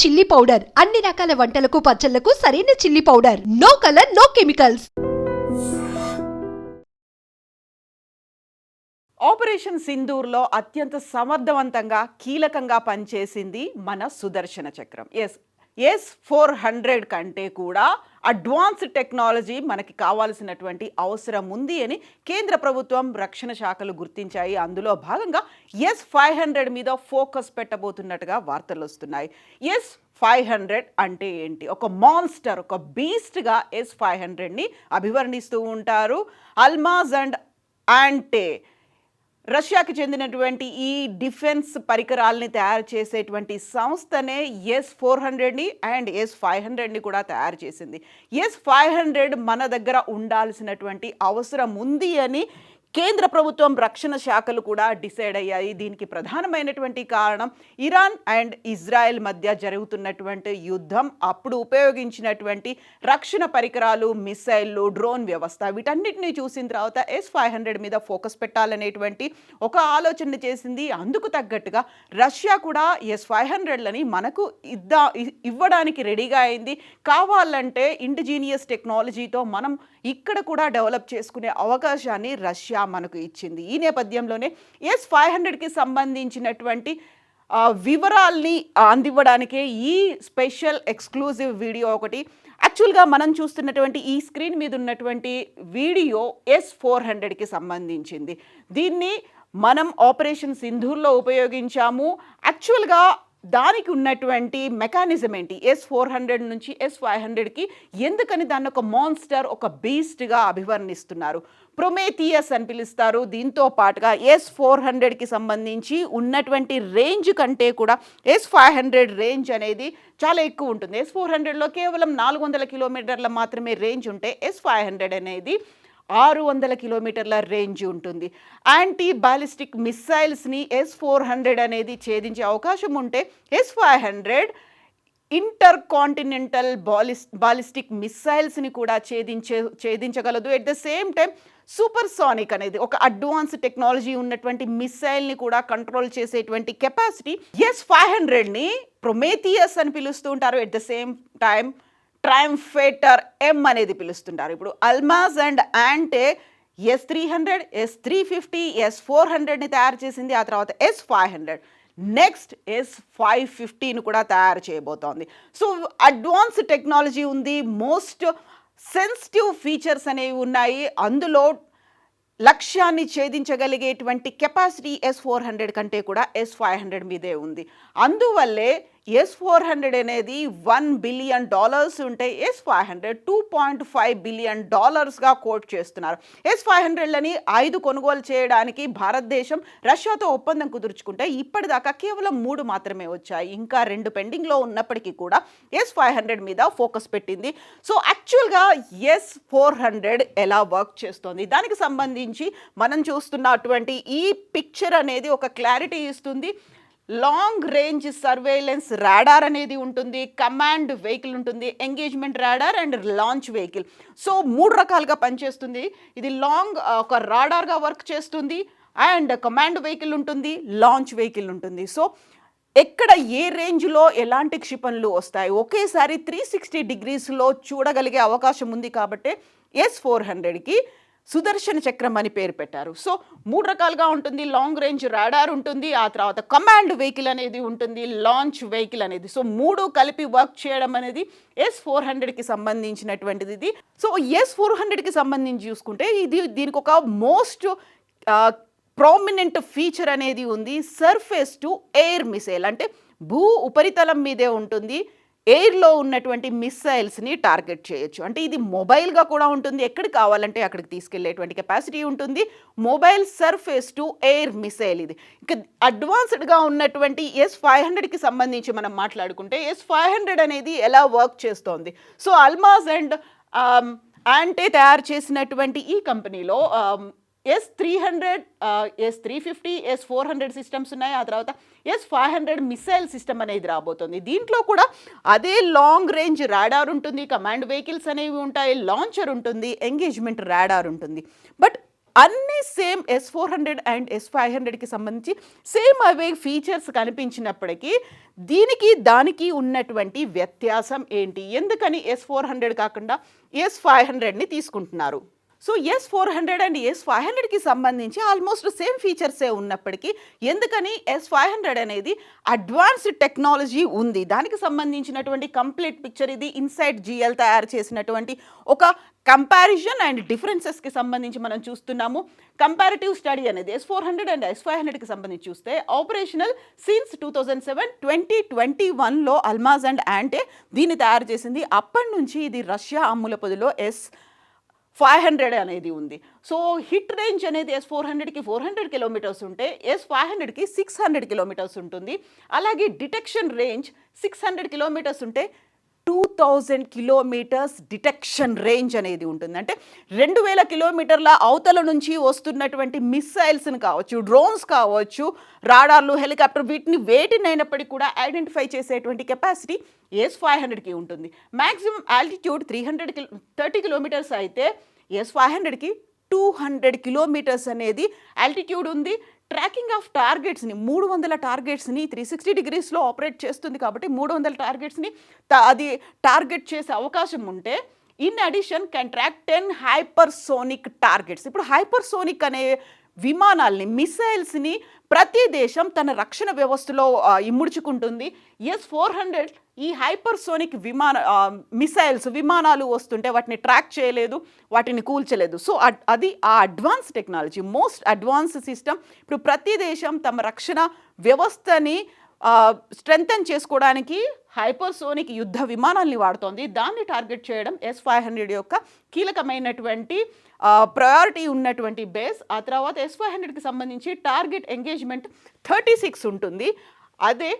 Chilli powder. అన్ని రకాల వంటలకు పచ్చళ్ళకు సరైన chilli powder. No colour no chemicals. Operation సింధూర్లో అత్యంత సమర్థవంతంగా కీలకంగా పనిచేసింది మన సుదర్శన చక్రం. ఎస్ ఎస్ ఫోర్ హండ్రెడ్ కంటే కూడా అడ్వాన్స్ టెక్నాలజీ మనకి కావాల్సినటువంటి అవసరం ఉంది అని కేంద్ర ప్రభుత్వం రక్షణ శాఖలు గుర్తించాయి. అందులో భాగంగా ఎస్ ఫైవ్ హండ్రెడ్ మీద ఫోకస్ పెట్టబోతున్నట్టుగా వార్తలు వస్తున్నాయి. ఎస్ ఫైవ్ హండ్రెడ్ అంటే ఏంటి? ఒక మాన్స్టర్ ఒక బీస్ట్గా ఎస్ ఫైవ్ హండ్రెడ్ని అభివర్ణిస్తూ ఉంటారు. అల్మాజ్ అండ్ యాంటే రష్యాకి చెందినటువంటి ఈ డిఫెన్స్ పరికరాల్ని తయారు చేసేటువంటి సంస్థనే ఎస్ ఫోర్ హండ్రెడ్ని అండ్ ఎస్ ఫైవ్ హండ్రెడ్ని కూడా తయారు చేసింది. ఎస్ ఫైవ్ హండ్రెడ్ మన దగ్గర ఉండాల్సినటువంటి అవసరం ఉంది అని కేంద్ర ప్రభుత్వం రక్షణ శాఖలు కూడా డిసైడ్ అయ్యాయి. దీనికి ప్రధానమైనటువంటి కారణం ఇరాన్ అండ్ ఇజ్రాయెల్ మధ్య జరుగుతున్నటువంటి యుద్ధం అప్పుడు ఉపయోగించినటువంటి రక్షణ పరికరాలు మిసైళ్ళు డ్రోన్ వ్యవస్థ వీటన్నిటిని చూసిన తర్వాత ఎస్ ఫైవ్ హండ్రెడ్ మీద ఫోకస్ పెట్టాలనేటువంటి ఒక ఆలోచన చేసింది. అందుకు తగ్గట్టుగా రష్యా కూడా ఎస్ ఫైవ్ హండ్రెడ్లని మనకు ఇద్దా ఇ- ఇవ్వడానికి రెడీగా అయింది. కావాలంటే ఇండిజీనియస్ టెక్నాలజీతో మనం ఇక్కడ కూడా డెవలప్ చేసుకునే అవకాశాన్ని రష్యా మనకు ఇచ్చింది. ఈ నేపథ్యంలోనే ఎస్ ఫైవ్ హండ్రెడ్కి సంబంధించినటువంటి వివరాల్ని అందివ్వడానికే ఈ స్పెషల్ ఎక్స్క్లూజివ్ వీడియో ఒకటి. యాక్చువల్గా మనం చూస్తున్నటువంటి ఈ స్క్రీన్ మీద ఉన్నటువంటి వీడియో ఎస్ ఫోర్ హండ్రెడ్కి సంబంధించింది. దీన్ని మనం ఆపరేషన్ సింధూర్లో ఉపయోగించాము. యాక్చువల్గా దానికి ఉన్నటువంటి మెకానిజం ఏంటి? ఎస్ ఫోర్ హండ్రెడ్ నుంచి ఎస్ ఫైవ్ హండ్రెడ్కి ఎందుకని దాన్ని ఒక మాన్స్టర్ ఒక బీస్ట్గా అభివర్ణిస్తున్నారు? ప్రొమేథియస్ అని పిలుస్తారు. దీంతో పాటుగా ఎస్ ఫోర్ హండ్రెడ్కి సంబంధించి ఉన్నటువంటి రేంజ్ కంటే కూడా ఎస్ ఫైవ్ హండ్రెడ్ రేంజ్ అనేది చాలా ఎక్కువ ఉంటుంది. ఎస్ ఫోర్ హండ్రెడ్లో కేవలం నాలుగు వందల కిలోమీటర్ల మాత్రమే రేంజ్ ఉంటే ఎస్ ఫైవ్ హండ్రెడ్ అనేది ఆరు వందల కిలోమీటర్ల రేంజ్ ఉంటుంది. యాంటీ బాలిస్టిక్ మిస్సైల్స్ని ఎస్ ఫోర్ హండ్రెడ్ అనేది ఛేదించే అవకాశం ఉంటే S five hundred intercontinental బాలిస్ ballistic మిస్సైల్స్ని కూడా ఛేదించే ఛేదించగలదు. At the same time supersonic అనేది ఒక అడ్వాన్స్ టెక్నాలజీ ఉన్నటువంటి మిస్సైల్ని కూడా కంట్రోల్ చేసేటువంటి కెపాసిటీ ఎస్ ఫైవ్ హండ్రెడ్ని ప్రొమేథియస్ అని పిలుస్తూ ఉంటారు. At the same time Triumfator M అనేది పిలుస్తుంటారు. ఇప్పుడు Almaz and Antey S three hundred S three fifty S four హండ్రెడ్ని తయారు చేసింది ఆ తర్వాత S five hundred next S five ఫిఫ్టీని కూడా తయారు చేయబోతోంది. సో అడ్వాన్స్ టెక్నాలజీ ఉంది. మోస్ట్ సెన్సిటివ్ ఫీచర్స్ అనేవి ఉన్నాయి. అందులో లక్ష్యాన్ని ఛేదించగలిగేటువంటి కెపాసిటీ ఎస్ ఫోర్ హండ్రెడ్ కంటే కూడా ఎస్ ఫైవ్ హండ్రెడ్ మీదే ఉంది. అందువల్లే ఎస్ ఫోర్ హండ్రెడ్ అనేది వన్ బిలియన్ డాలర్స్ ఉంటే S five hundred two point five billion డాలర్స్గా quote చేస్తున్నారు. ఎస్ ఫైవ్ హండ్రెడ్లని ఐదు కొనుగోలు చేయడానికి భారతదేశం రష్యాతో ఒప్పందం కుదుర్చుకుంటే ఇప్పటిదాకా కేవలం మూడు మాత్రమే వచ్చాయి. ఇంకా రెండు పెండింగ్లో ఉన్నప్పటికీ కూడా ఎస్ ఫైవ్ హండ్రెడ్ మీద ఫోకస్ పెట్టింది. సో యాక్చువల్గా ఎస్ ఫోర్ హండ్రెడ్ ఎలా వర్క్ చేస్తోంది? దానికి సంబంధించి మనం చూస్తున్నటువంటి ఈ పిక్చర్ అనేది ఒక క్లారిటీ ఇస్తుంది. లాంగ్ రేంజ్ సర్వేలెన్స్ రాడార్ అనేది ఉంటుంది కమాండ్ వెహికల్ ఉంటుంది engagement radar and launch vehicle. So మూడు రకాలుగా పనిచేస్తుంది. ఇది లాంగ్ ఒక రాడార్గా వర్క్ చేస్తుంది అండ్ కమాండ్ వెహికల్ ఉంటుంది లాంచ్ వెహికల్ ఉంటుంది. సో ఎక్కడ ఏ రేంజ్లో ఎలాంటి క్షిపణులు వస్తాయి? ఒకేసారి త్రీ సిక్స్టీ డిగ్రీస్లో చూడగలిగే అవకాశం ఉంది కాబట్టి ఎస్ ఫోర్ హండ్రెడ్కి సుదర్శన చక్రం అని పేరు పెట్టారు. సో మూడు రకాలుగా ఉంటుంది. లాంగ్ రేంజ్ రాడార్ ఉంటుంది. ఆ తర్వాత కమాండ్ వెహికల్ అనేది ఉంటుంది. లాంచ్ వెహికల్ అనేది. సో మూడు కలిపి వర్క్ చేయడం అనేది ఎస్ ఫోర్ హండ్రెడ్కి సంబంధించినటువంటిది ఇది. సో ఎస్ ఫోర్ హండ్రెడ్కి సంబంధించి చూసుకుంటే ఇది దీనికి ఒక మోస్ట్ ప్రామినెంట్ ఫీచర్ అనేది ఉంది. సర్ఫేస్ టు ఎయిర్ మిసైల్ అంటే భూ ఉపరితలం మీదే ఉంటుంది. ఎయిర్లో ఉన్నటువంటి మిస్సైల్స్ని టార్గెట్ చేయొచ్చు. అంటే ఇది మొబైల్గా కూడా ఉంటుంది ఎక్కడికి కావాలంటే అక్కడికి తీసుకెళ్ళేటువంటి కెపాసిటీ ఉంటుంది. Mobile surface to air missile ఇది. ఇక అడ్వాన్స్డ్గా ఉన్నటువంటి ఎస్ ఫైవ్ హండ్రెడ్కి సంబంధించి మనం మాట్లాడుకుంటే ఎస్ ఫైవ్ హండ్రెడ్ అనేది ఎలా వర్క్ చేస్తోంది? సో అల్మాజ్ అండ్ యాంటే తయారు చేసినటువంటి ఈ కంపెనీలో S three hundred S three fifty S four hundred systems ఉన్నాయి. ఆ తర్వాత S five hundred missile system అనేది రాబోతుంది. దీంట్లో కూడా అదే లాంగ్ రేంజ్ రాడార్ ఉంటుంది కమాండ్ వెహికల్స్ అనేవి ఉంటాయి లాంచర్ ఉంటుంది ఎంగేజ్మెంట్ రాడార్ ఉంటుంది. బట్ అన్ని same S four hundred and S five హండ్రెడ్కి సంబంధించి సేమ్ అవే ఫీచర్స్ కనిపించినప్పటికీ దీనికి దానికి ఉన్నటువంటి వ్యత్యాసం ఏంటి? ఎందుకని ఎస్ ఫోర్ హండ్రెడ్ కాకుండా ఎస్ ఫైవ్ హండ్రెడ్ని తీసుకుంటున్నారు? So S four hundred and S five హండ్రెడ్కి సంబంధించి ఆల్మోస్ట్ సేమ్ ఫీచర్సే ఉన్నప్పటికీ ఎందుకని ఎస్ ఫైవ్ హండ్రెడ్ అనేది అడ్వాన్స్డ్ టెక్నాలజీ ఉంది. దానికి సంబంధించినటువంటి కంప్లీట్ పిక్చర్ ఇది. ఇన్సైడ్ జిఎల్ తయారు చేసినటువంటి ఒక కంపారిజన్ అండ్ డిఫరెన్సెస్కి సంబంధించి మనం చూస్తున్నాము. కంపారిటివ్ స్టడీ అనేది S four hundred and S five హండ్రెడ్కి సంబంధించి చూస్తే operational since two thousand seven twenty twenty వన్లో అల్మాజ్ అండ్ యాంటే దీన్ని తయారు చేసింది. అప్పటి నుంచి ఇది రష్యా అమ్ముల పొదిలో ఎస్ ఫైవ్ హండ్రెడ్ అనేది ఉంది. సో హిట్ రేంజ్ అనేది ఎస్ ఫోర్ హండ్రెడ్కి ఫోర్ హండ్రెడ్ కిలోమీటర్స్ ఉంటే ఎస్ ఫైవ్ హండ్రెడ్కి సిక్స్ హండ్రెడ్ కిలోమీటర్స్ ఉంటుంది. అలాగే detection range six hundred kilometres ఉంటే two thousand kilometres detection range అనేది ఉంటుంది. అంటే రెండు వేల కిలోమీటర్ల అవతల నుంచి వస్తున్నటువంటి మిస్సైల్స్ని కావచ్చు డ్రోన్స్ కావచ్చు రాడార్లు హెలికాప్టర్ వీటిని వేటినైనప్పటికీ కూడా ఐడెంటిఫై చేసేటువంటి కెపాసిటీ ఎస్ ఫైవ్ హండ్రెడ్కి ఉంటుంది. Maximum altitude three hundred kilo thirty kilometres అయితే ఎస్ ఫైవ్ హండ్రెడ్కి టూ హండ్రెడ్ కిలోమీటర్స్ అనేది ఆల్టిట్యూడ్ ఉంది. ట్రాకింగ్ ఆఫ్ టార్గెట్స్ని మూడు వందల టార్గెట్స్ని త్రీ సిక్స్టీ డిగ్రీస్లో ఆపరేట్ చేస్తుంది కాబట్టి మూడు వందల టార్గెట్స్ని అది టార్గెట్ చేసే అవకాశం ఉంటే in addition can track ten hypersonic targets ఇప్పుడు హైపర్సోనిక్ అనే విమానాల్ని మిసైల్స్ని ప్రతి దేశం తన రక్షణ వ్యవస్థలో ఇముడుచుకుంటుంది. ఎస్ ఫోర్ హండ్రెడ్ ఈ హైపర్సోనిక్ విమాన మిసైల్స్ విమానాలు వస్తుంటే వాటిని ట్రాక్ చేయలేదు వాటిని కూల్చలేదు. సో అడ్- అది ఆ advance technology most advance system ఇప్పుడు ప్రతి దేశం తమ రక్షణ వ్యవస్థని స్ట్రెంగ్తన్ చేసుకోవడానికి హైపర్సోనిక్ యుద్ధ విమానాల్ని వాడుతోంది. దాన్ని టార్గెట్ చేయడం ఎస్ ఫైవ్ హండ్రెడ్ యొక్క కీలకమైనటువంటి ప్రయారిటీ ఉన్నటువంటి బేస్ ఆ తర్వాత ఎస్ ఫైవ్ హండ్రెడ్కి సంబంధించి టార్గెట్ ఎంగేజ్మెంట్ థర్టీ సిక్స్ ఉంటుంది. అదే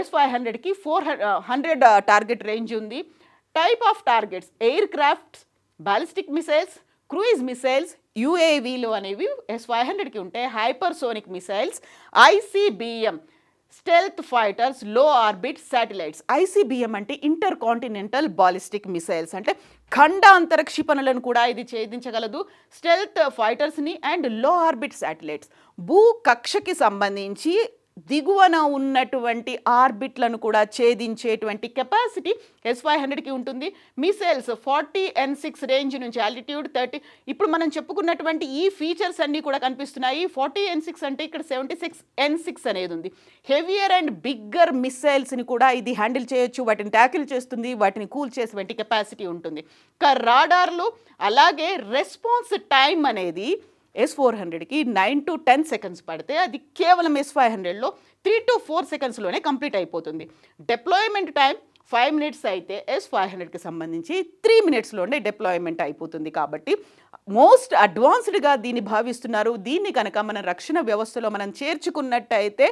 ఎస్ ఫైవ్ హండ్రెడ్కి ఫోర్ హండ్రెడ్ టార్గెట్ రేంజ్ ఉంది. Type of targets aircrafts ballistic missiles cruise missiles యుఏవీలు అనేవి ఎస్ ఫైవ్ హండ్రెడ్కి ఉంటాయి హైపర్సోనిక్ మిసైల్స్ ఐసీబీఎం స్టెల్త్ ఫైటర్స్లో ఆర్బిట్ శాటిలైట్స్ ఐసీబీఎం అంటే ఇంటర్ కాంటినెంటల్ బాలిస్టిక్ మిసైల్స్ అంటే ఖండాంతర క్షిపణులను కూడా ఇది ఛేదించగలదు. స్టెల్త్ ఫైటర్స్ని అండ్లో ఆర్బిట్ శాటిలైట్స్ భూ కక్షకి సంబంధించి దిగువన ఉన్నటువంటి ఆర్బిట్లను కూడా ఛేదించేటువంటి కెపాసిటీ ఎస్ ఫైవ్ హండ్రెడ్కి ఉంటుంది. Missiles forty N six range నుంచి ఆల్టిట్యూడ్ థర్టీ ఇప్పుడు మనం చెప్పుకున్నటువంటి ఈ ఫీచర్స్ అన్నీ కూడా కనిపిస్తున్నాయి. ఫార్టీ ఎన్ సిక్స్ అంటే ఇక్కడ సెవెంటీ సిక్స్ ఎన్ సిక్స్ అనేది ఉంది. హెవియర్ అండ్ బిగ్గర్ మిసైల్స్ని కూడా ఇది హ్యాండిల్ చేయొచ్చు వాటిని ట్యాకిల్ చేస్తుంది వాటిని కూల్ చేసేటువంటి కెపాసిటీ ఉంటుంది. ఇంకా రాడార్లు అలాగే రెస్పాన్స్ టైం అనేది ఎస్ ఫోర్ హండ్రెడ్కి నైన్ టు టెన్ సెకండ్స్ పడితే అది కేవలం ఎస్ ఫైవ్ హండ్రెడ్లో త్రీ టు ఫోర్ సెకండ్స్లోనే కంప్లీట్ అయిపోతుంది. డిప్లాయ్మెంట్ టైం ఫైవ్ మినిట్స్ అయితే ఎస్ ఫైవ్ హండ్రెడ్కి సంబంధించి త్రీ మినిట్స్లోనే డిప్లాయ్మెంట్ అయిపోతుంది కాబట్టి మోస్ట్ అడ్వాన్స్డ్గా దీన్ని భావిస్తున్నారు. దీన్ని కనుక మన రక్షణ వ్యవస్థలో మనం చేర్చుకున్నట్టయితే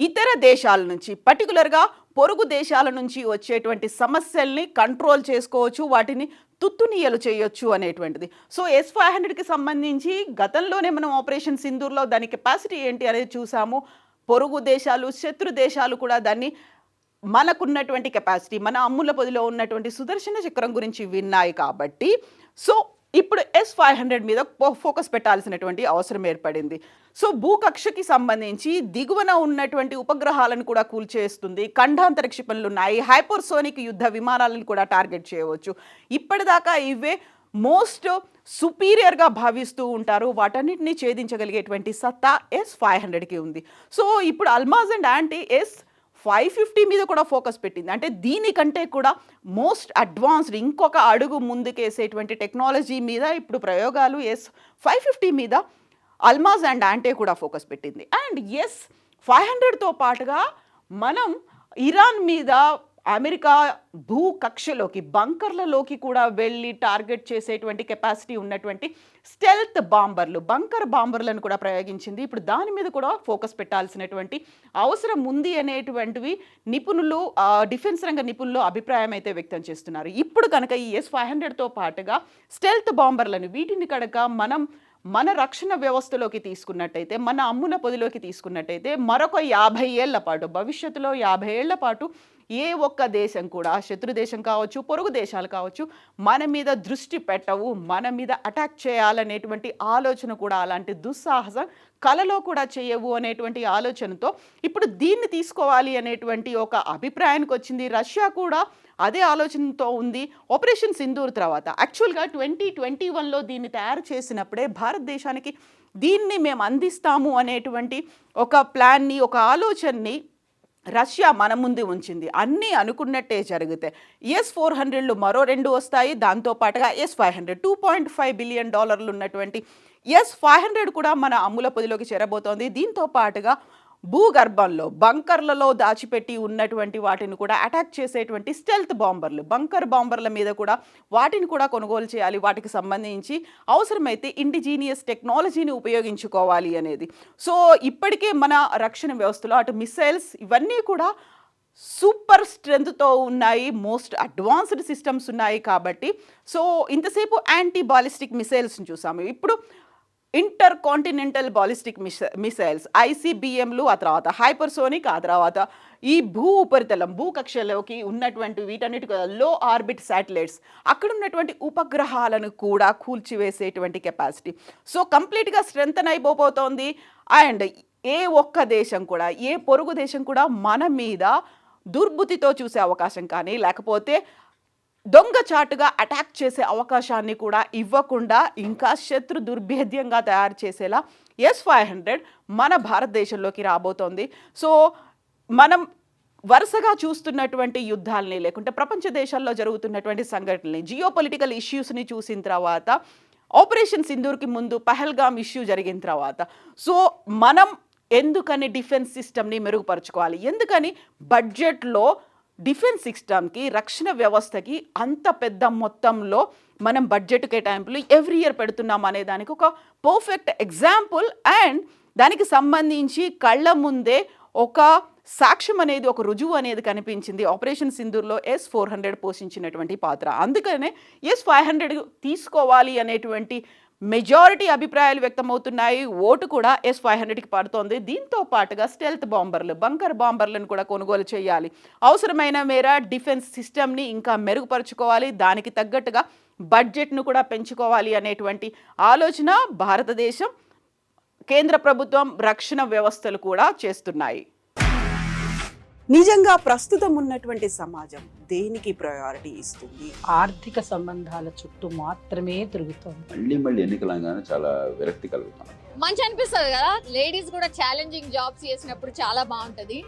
ఇతర దేశాల నుంచి పర్టికులర్గా పొరుగు దేశాల నుంచి వచ్చేటువంటి సమస్యల్ని కంట్రోల్ చేసుకోవచ్చు వాటిని తుత్తునీయలు చేయొచ్చు అనేటువంటిది. సో ఎస్ ఫైవ్ హండ్రెడ్కి సంబంధించి గతంలోనే మనం ఆపరేషన్ సింధూర్లో దాని కెపాసిటీ ఏంటి అనేది చూసాము. పొరుగు దేశాలు శత్రు దేశాలు కూడా దాన్ని మనకున్నటువంటి కెపాసిటీ మన అమ్ముల పొదిలో ఉన్నటువంటి సుదర్శన చక్రం గురించి విన్నాయి కాబట్టి. సో ఇప్పుడు ఎస్ ఫైవ్ హండ్రెడ్ మీద ఫోకస్ పెట్టాల్సినటువంటి అవసరం ఏర్పడింది. సో భూకక్షకి సంబంధించి దిగువన ఉన్నటువంటి ఉపగ్రహాలను కూడా కూల్చేస్తుంది. ఖండాంతర క్షిపణులు ఉన్నాయి హైపర్సోనిక్ యుద్ధ విమానాలను కూడా టార్గెట్ చేయవచ్చు. ఇప్పటిదాకా ఇవే మోస్ట్ సుపీరియర్గా భావిస్తూ ఉంటారు. వాటన్నిటిని ఛేదించగలిగేటువంటి సత్తా ఎస్ ఫైవ్ హండ్రెడ్కి ఉంది. సో ఇప్పుడు Almaz and anti S five fifty మీద కూడా ఫోకస్ పెట్టింది. అంటే దీనికంటే కూడా మోస్ట్ అడ్వాన్స్డ్ ఇంకొక అడుగు ముందుకేసేటువంటి టెక్నాలజీ మీద ఇప్పుడు ప్రయోగాలు ఎస్ ఫైవ్ ఫిఫ్టీ మీద అల్మాజ్ అండ్ యాంటే కూడా ఫోకస్ పెట్టింది. అండ్ ఎస్ ఫైవ్ హండ్రెడ్తో పాటుగా మనం ఇరాన్ మీద అమెరికా భూ కక్షలోకి బంకర్లలోకి కూడా వెళ్ళి టార్గెట్ చేసేటువంటి కెపాసిటీ ఉన్నటువంటి స్టెల్త్ బాంబర్లు బంకర్ బాంబర్లను కూడా ప్రయోగించింది. ఇప్పుడు దాని మీద కూడా ఫోకస్ పెట్టాల్సినటువంటి అవసరం ఉంది అనేటువంటివి నిపుణులు డిఫెన్స్ రంగ నిపుణులు అభిప్రాయం అయితే వ్యక్తం చేస్తున్నారు. ఇప్పుడు కనుక ఈ ఎస్ ఫైవ్ హండ్రెడ్తో పాటుగా స్టెల్త్ బాంబర్లను వీటిని కనుక మనం మన రక్షణ వ్యవస్థలోకి తీసుకున్నట్టయితే మన అమ్ముల పొదిలోకి తీసుకున్నట్టయితే మరొక యాభై ఏళ్ళ పాటు భవిష్యత్తులో యాభై ఏళ్ళ పాటు ఏ ఒక్క దేశం కూడా శత్రు దేశం కావచ్చు పొరుగు దేశాలు కావచ్చు మన మీద దృష్టి పెట్టవు మన మీద అటాక్ చేయాలనేటువంటి ఆలోచన కూడా అలాంటి దుస్సాహసం కలలో కూడా చేయవు అనేటువంటి ఆలోచనతో ఇప్పుడు దీన్ని తీసుకోవాలి అనేటువంటి ఒక అభిప్రాయానికి వచ్చింది. రష్యా కూడా అదే ఆలోచనతో ఉంది. ఆపరేషన్ సింధూర్ తర్వాత యాక్చువల్గా ట్వంటీ ట్వంటీ వన్లో దీన్ని తయారు చేసినప్పుడే భారతదేశానికి దీన్ని మేము అందిస్తాము అనేటువంటి ఒక ప్లాన్ని ఒక ఆలోచనని రష్యా మన ముందు ఉంచింది. అన్నీ అనుకున్నట్టే జరుగుతాయి ఎస్ ఫోర్ హండ్రెడ్లు మరో రెండు వస్తాయి. దాంతో పాటుగా S five hundred. Two point five billion డాలర్లు ఉన్నటువంటి ఎస్ ఫైవ్ హండ్రెడ్ కూడా మన అమ్ముల పొదిలోకి చేరబోతోంది. దీంతో పాటుగా భూగర్భంలో బంకర్లలో దాచిపెట్టి ఉన్నటువంటి వాటిని కూడా అటాక్ చేసేటువంటి స్టెల్త్ బాంబర్లు బంకర్ బాంబర్ల మీద కూడా వాటిని కూడా కొనుగోలు చేయాలి. వాటికి సంబంధించి అవసరమైతే ఇండిజీనియస్ టెక్నాలజీని ఉపయోగించుకోవాలి అనేది. సో ఇప్పటికే మన రక్షణ వ్యవస్థలో అటు మిసైల్స్ ఇవన్నీ కూడా సూపర్ స్ట్రెంగ్త్తో ఉన్నాయి. మోస్ట్ అడ్వాన్స్డ్ సిస్టమ్స్ ఉన్నాయి కాబట్టి. సో ఇంతసేపు యాంటీ బాలిస్టిక్ మిసైల్స్ని చూసాము. ఇప్పుడు ఇంటర్ కాంటినెంటల్ బాలిస్టిక్ మిస మిసైల్స్ ఐసీబీఎంలు ఆ తర్వాత హైపర్సోనిక్ ఆ తర్వాత ఈ భూ ఉపరితలం భూకక్షలోకి ఉన్నటువంటి వీటన్నిటి లో ఆర్బిట్ శాటిలైట్స్ అక్కడ ఉన్నటువంటి ఉపగ్రహాలను కూడా కూల్చివేసేటువంటి కెపాసిటీ సో కంప్లీట్గా స్ట్రెంగ్తన్ అయిపోతోంది అండ్ ఏ ఒక్క దేశం కూడా ఏ పొరుగు దేశం కూడా మన మీద దుర్బుద్ధితో చూసే అవకాశం కానీ లేకపోతే దొంగచాటుగా అటాక్ చేసే అవకాశాన్ని కూడా ఇవ్వకుండా ఇంకా శత్రు దుర్భేద్యంగా తయారు చేసేలా ఎస్ ఫైవ్ హండ్రెడ్ మన భారతదేశంలోకి రాబోతోంది. సో మనం వరుసగా చూస్తున్నటువంటి యుద్ధాలని లేకుంటే ప్రపంచ దేశాల్లో జరుగుతున్నటువంటి సంఘటనల్ని జియో పొలిటికల్ ఇష్యూస్ని చూసిన తర్వాత ఆపరేషన్ సింధూర్కి ముందు పహల్గామ్ ఇష్యూ జరిగిన తర్వాత సో మనం ఎందుకని డిఫెన్స్ సిస్టమ్ని మెరుగుపరుచుకోవాలి? ఎందుకని బడ్జెట్లో డిఫెన్స్ సిస్టమ్కి రక్షణ వ్యవస్థకి అంత పెద్ద మొత్తంలో మనం బడ్జెట్ కేటాయింపులు ఎవ్రీ ఇయర్ పెడుతున్నాం అనే దానికి ఒక పర్ఫెక్ట్ ఎగ్జాంపుల్. అండ్ దానికి సంబంధించి కళ్ళ ముందే ఒక సాక్ష్యం అనేది ఒక రుజువు అనేది కనిపించింది. ఆపరేషన్ సింధూర్లో ఎస్ ఫోర్ హండ్రెడ్ పోషించినటువంటి పాత్ర. అందుకనే ఎస్ ఫైవ్ హండ్రెడ్ తీసుకోవాలి అనేటువంటి మెజారిటీ అభిప్రాయాలు వ్యక్తమవుతున్నాయి. ఓటు కూడా ఎస్ ఫైవ్ హండ్రెడ్కి పడుతోంది దీంతో పాటుగా స్టెల్త్ బాంబర్లు బంకర్ బాంబర్లను కూడా కొనుగోలు చేయాలి. అవసరమైన మేర డిఫెన్స్ సిస్టమ్ని ఇంకా మెరుగుపరుచుకోవాలి. దానికి తగ్గట్టుగా బడ్జెట్ను కూడా పెంచుకోవాలి అనేటువంటి ఆలోచన భారతదేశం కేంద్ర ప్రభుత్వం రక్షణ వ్యవస్థలు కూడా చేస్తున్నాయి. నిజంగా ప్రస్తుతం ఉన్నటువంటి సమాజం దేనికి ప్రయారిటీ ఇస్తుంది? ఆర్థిక సంబంధాల చుట్టూ మాత్రమే తిరుగుతోంది. మళ్ళీ మళ్ళీ ఎన్నికలంగానే చాలా విరక్తి కలుగుతాం మంచి అనిపిస్తుంది కదా? లేడీస్ కూడా ఛాలెంజింగ్ జాబ్స్ చేసినప్పుడు చాలా బాగుంటది.